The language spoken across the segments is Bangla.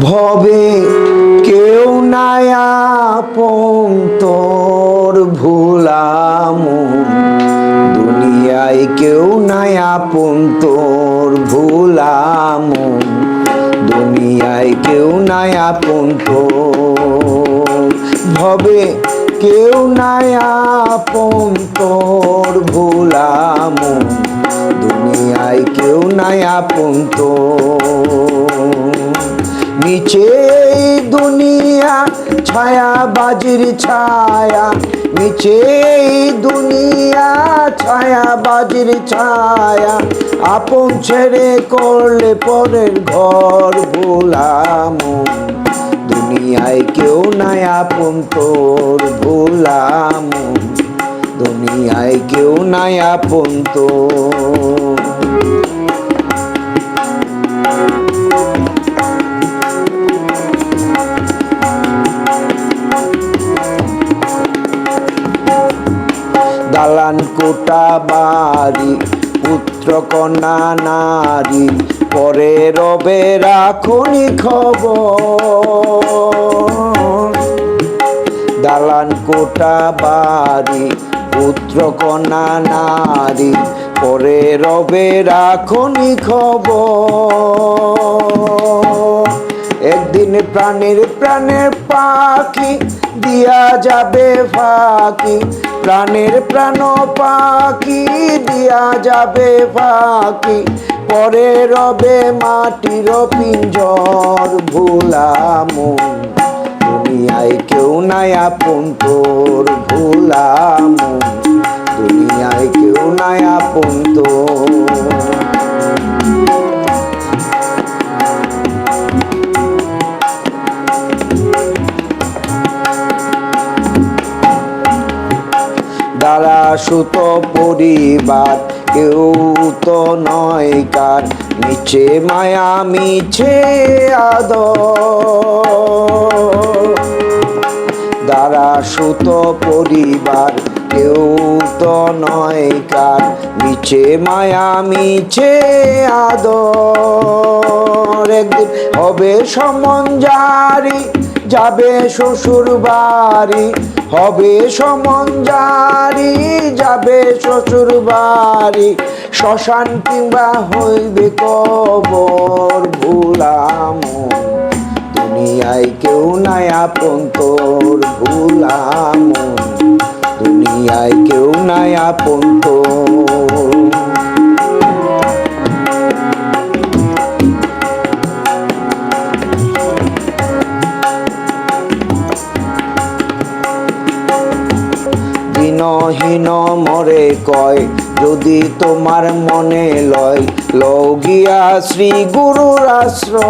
ভবে কেউ আপন তোর ভুলাম। দুনিয়ায় কেউ আপন তোর ভুলাম। দুনিয়ায় কেউ আপন তোর। ভবে কেউ আপন তোর ভুলাম। দুনিয়ায় কেউ আপন তোর। নিচে দুনিয়া ছায়া বাজির ছায়া। নিচে দুনিয়া ছায়া বাজির ছায়া। আপন ছেড়ে করলে পরের ঘর ভুলাম। দুনিয়ায় কেউ নাই আপন তোর ভুলাম। দুনিয়ায় কেউ নাই আপন তোর। কোটা বাড়ি পুত্র কন্যা নারী, পরে রবে রাখনি খবর। দালান কোটা বাড়ি পুত্র কন্যা নারী, পরে রবে রাখনি খবর। একদিন প্রাণের প্রাণের পাখি দিয়া যাবে ফাঁকি, প্রাণের প্রাণ পাখি দিয়া যাবে ফাঁকি। পরে রবে মাটির পিঞ্জর ভুলাম দুনিয়ায় কেউ নাই আপন তোর ভুলাম দুনিয়ায় কেউ নাই আপন তোর। সুত পরিবার, কেউ তো নয় কার। নিচে মায়া, মিছে আদ দ্বারা সুত পরিবার, কেউ তো নয় কার। মিছে মায়া, মিছে আদর। একদিন হবে সমন জারি, যাবে শ্বশুর বাড়ি হবে সমন জারি, যাবে শ্বশুর বাড়ি। শ্মশান কিংবা হইবে কবর ভুলাম দুনিয়ায় কেউ নাই আপন তোর ভুলাম দুনিয়ায় কেউ নাই আপন তোর। দিনহীন মরে কয়, যদি তোমার মনে লয়, লগিয়া শ্রী গুরুর আশ্রয়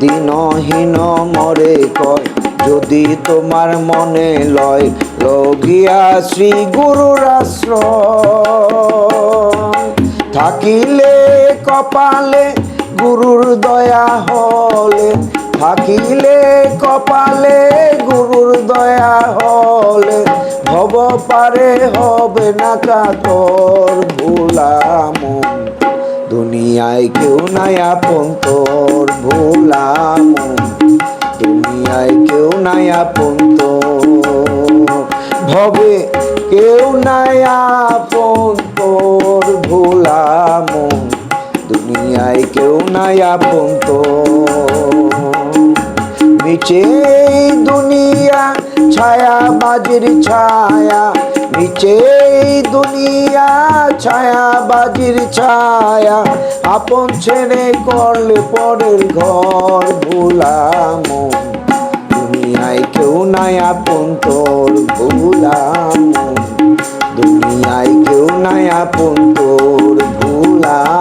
দিনহীন মরে কয়, যদি তোমার মনে লয়, লগিয়া শ্রী গুরুর আশ্রয়। থাকিলে কপালে গুরুর দয়া হলে থাকিলে কপালে গুরুর দয়া হলে, ভব পারে হবে না কাতর ভুলাম দুনিয়ায় কেউ নাই আপন তোর ভুলাম দুনিয়ায় কেউ নাই আপন তোর। ভবে কেউ নাই আপন তোর ভুলাম দুনিয়ায় কেউ নাই আপন তোর। নিচে দুনিয়া ছায়া বাজির ছায়া। নিচে দুনিয়া ছায়া বাজির ছায়া। আপন ছেড়ে করলে পরের ঘর ভুলাম। দুনিয়ায় কেউ নাই আপন তোর, ভুলাম। দুনিয়ায় কেউ নাই আপন তোর, ভুলাম।